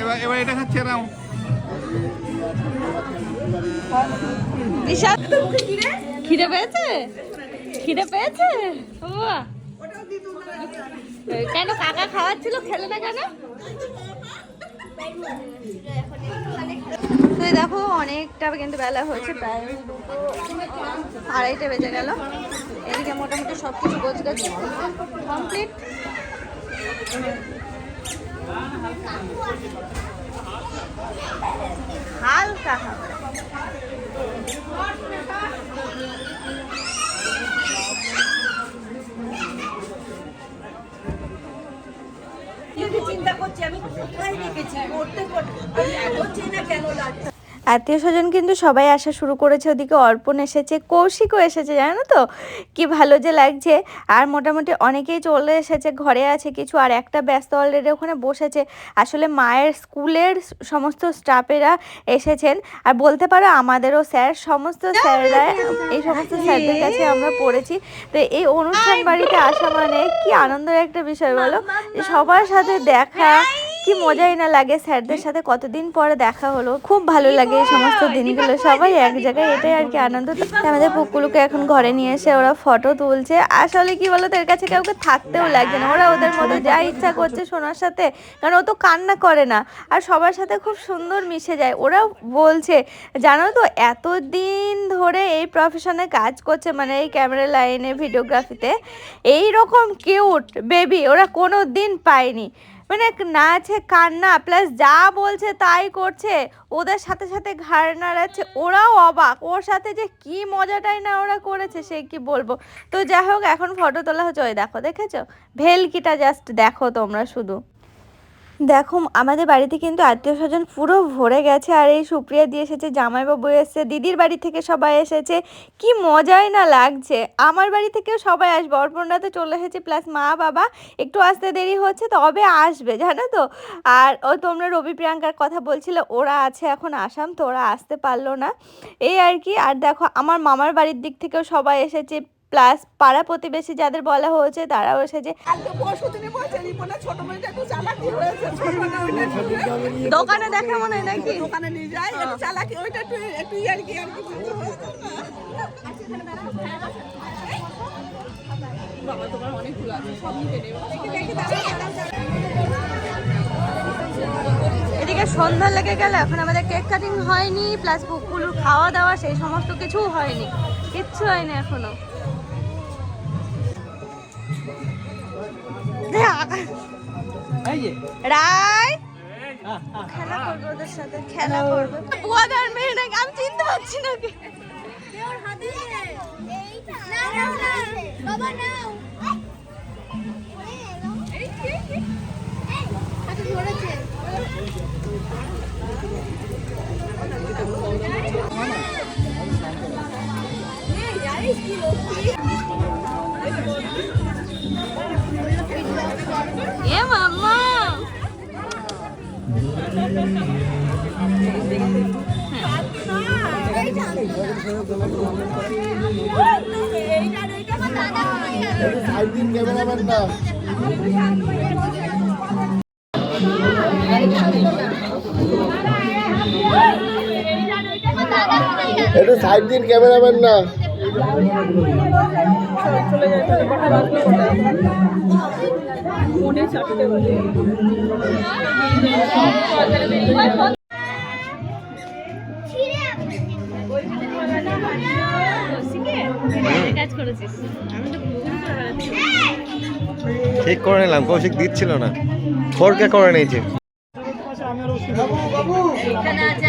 এবার এবার এটা খাচ্ছে খিদে পেয়েছে? খিদে পেয়েছে? কেন কাকা খাওয়াচ্ছিল, খেলে না কেন? তো দেখো, অনেকটা কিন্তু বেলা হয়েছে, প্রায় আড়াইটে বেজে গেল। এদিকে মোটামুটি সব কিছু গাছ কমপ্লিট হালকা চিন্তা করছি আমি কোথায় রেখেছি? করতে করতে আমি এগোচ্ছি না কেন লাগছে? আত্মীয় স্বজন কিন্তু সবাই আসা শুরু করেছে, ওদিকে অর্পণ এসেছে, কৌশিকও এসেছে, জানো তো? কি ভালো যে লাগছে। আর মোটামুটি অনেকেই চলে এসেছে, ঘরে আছে কিছু, আর একটা ব্যস্ত অলরেডি ওখানে বসেছে। আসলে মায়ের স্কুলের সমস্ত স্টাফেরা এসেছেন। আর বলতে পারো আমাদেরও স্যার, সমস্ত স্যাররা, এই সমস্ত স্যারদের কাছে আমরা পড়েছি। তো এই অনুষ্ঠান বাড়িতে আসা মানে কি আনন্দের একটা বিষয় বলো? সবার সাথে দেখা কি মজাই না লাগে স্যারদের সাথে কতদিন পরে দেখা হলো? খুব ভালো লাগে এই সমস্ত দিনগুলো। সবাই এক জায়গায় এটাই আর কি আনন্দ। আমাদের পুকুলুকে এখন ঘরে নিয়ে এসে ওরা ফটো তুলছে। আসলে কি বলো তো এর কাছে কাউকে থাকতেও লাগছে না। ওরা ওদের মতো যা ইচ্ছা করছে সোনার সাথে। কারণ ও তো কান্না করে না। আর সবার সাথে খুব সুন্দর মিশে যায়। ওরা বলছে জানো তো এতদিন ধরে এই প্রফেশনে কাজ করছে মানে এই ক্যামেরা লাইনে ভিডিওগ্রাফিতে এই রকম কিউট বেবি ওরা কোনো দিন পায়নি। মানে না আছে কান্না প্লাস যা বলছে তাই করছে। ওদের সাথে সাথে ঘাড় নাড়াচ্ছে, ওরাও অবাক। ওর সাথে যে কি মজাটাই না ওরা করেছে, সে কি বলব? তো যাই হোক, এখন ফটো তোলা হচ্ছে, ওই দেখো, দেখেছ? ভেলকিটা জাস্ট দেখো তোমরা শুধু। দেখো, আমাদের বাড়িতে কিন্তু আত্মীয় স্বজন পুরো ভরে গেছে। আর এই সুপ্রিয়া দিয়ে এসেছে, জামাইবাবু এসেছে, দিদির বাড়ি থেকে সবাই এসেছে। কি মজাই না লাগছে। আমার বাড়ি থেকেও সবাই আসবে। অর্পণরা তো চলে এসেছে প্লাস মা, বাবা। একটু আসতে দেরি হচ্ছে, তবে আসবে, জানো তো? আর ও তোমরা রবি প্রিয়াঙ্কার কথা বলছিলে, ওরা আছে এখন আসাম, তো ওরা আসতে পারল না। এই আর কি, আর দেখো, আমার মামার বাড়ির দিক থেকেও সবাই এসেছে প্লাস পাড়া প্রতিবেশী যাদের বলা হয়েছে তারাও এসেছে মেয়েটা ওইটা একটু- দোকানে দেখা মনে হয় নাকি? দোকানে নিয়ে যায় চালাকি ওইটা একটু একটু আর কি আর কি বাবা তোমার অনেকগুলো আছে সব নিতে এদিকে সন্ধ্যা লেগে গেল এখন আমাদের কেক কাটিং হয়নি প্লাস খাওয়া দাওয়া সেই সমস্ত কিছু হয়নি। কিচ্ছু হয়নি এখনও। রায় খেলা করব ওদের সাথে খেলা করব বুয়াদার মেয়ে নাকি আমি চিনতে পারছি না কি এ মাম্মা সাইডিন ক্যামেরাম্যানটা একটু সাইড দিন ক্যামেরাম্যান না। কাজ করেছিস আমি তো ভুল করে বেড়াচ্ছি। ঠিক করে নিলাম কৌশিক দিচ্ছিল না। ফোরকে করে নিয়েছি। এখানে আছে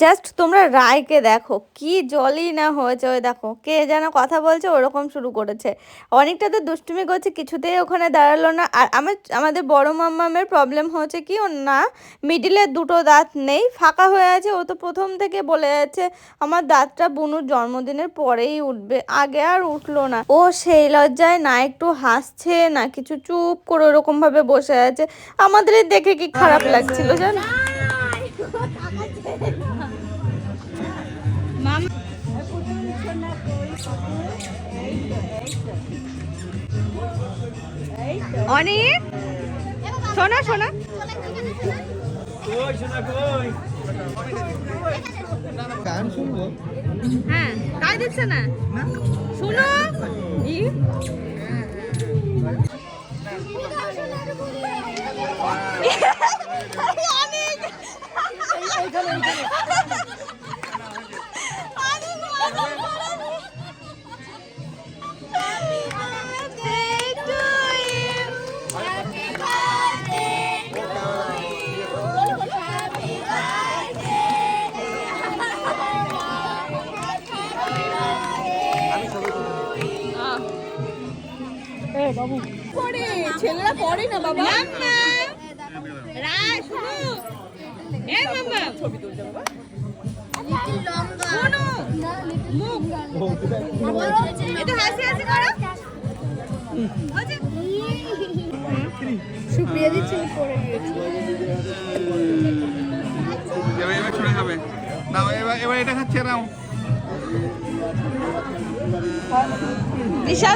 জাস্ট তোমরা রায়কে দেখো কি জলই না হয়েছে ওই দেখো কে যেন কথা বলছে ওরকম শুরু করেছে অনেকটা তো দুষ্টুমি করছে কিছুতেই ওখানে দাঁড়াল না আর আমার আমাদের বড় মাম্মামের প্রবলেম হচ্ছে কি ওর না মিডিলে দুটো দাঁত নেই ফাঁকা হয়ে আছে ও তো প্রথম থেকে বলে যাচ্ছে আমার দাঁতটা বুনুর জন্মদিনের পরেই উঠবে আগে আর উঠল না ও সেই লজ্জায় না একটু হাসছে না কিছু চুপ করে ওরকমভাবে বসে আছে আমাদের দেখে কি খারাপ লাগছিল জানো অনেক শোনা শোনা। গান শুনব হ্যাঁ তাই দিচ্ছে না? শুনো। ই পড়ে ছেলেরা পড়ে না বাবা? হাসি হাসি করো। এবার খাবে। এটা খাচ্ছে বিশাল